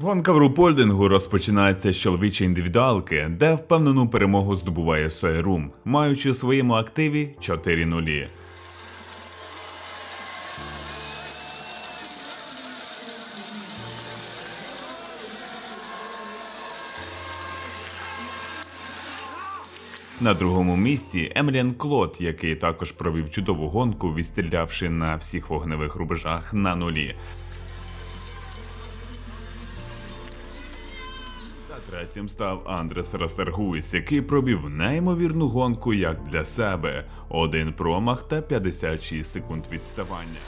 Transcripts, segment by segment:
Гонка в рупольдингу розпочинається з чоловічої індивідуалки, де впевнену перемогу здобуває Сойрум, маючи у своєму активі 4 нулі. На другому місці Емріан Клод, який також провів чудову гонку, відстрілявши на всіх вогневих рубежах на нулі. Третім став Андрес Растергуйс, який провів неймовірну гонку як для себе. Один промах та 56 секунд відставання.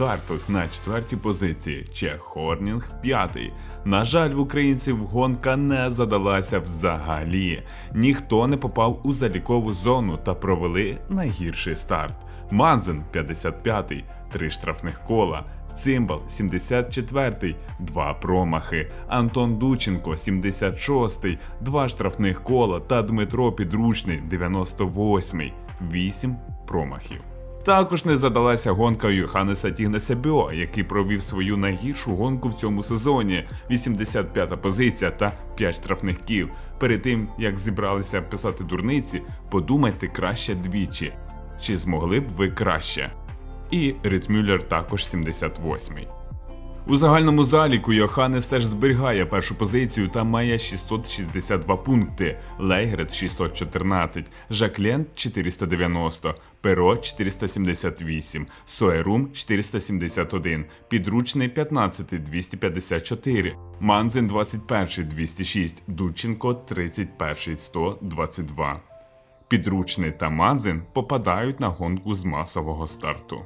Хартвик на четвертій позиції, Чех Хорнінг п'ятий. На жаль, в українців гонка не задалася взагалі. Ніхто не попав у залікову зону та провели найгірший старт. Манзен 55-й, три штрафних кола. Цимбал 74-й, два промахи. Антон Дученко 76-й, два штрафних кола та Дмитро Підручний 98-й, вісім промахів. Також не задалася гонка Йоханнеса Тігнеса Біо, який провів свою найгіршу гонку в цьому сезоні 85-та позиція та 5 штрафних кіл. Перед тим як зібралися писати дурниці, подумайте краще двічі. Чи змогли б ви краще? І Ритмюллер також 78-й. У загальному заліку Йохане все ж зберігає першу позицію та має 662 пункти, Лейгрет 614, Жаклен 490, Перо 478, Соерум 471, Підручний 15 254, Манзин 21 206, Дудченко 31 122. Підручний та Манзин попадають на гонку з масового старту.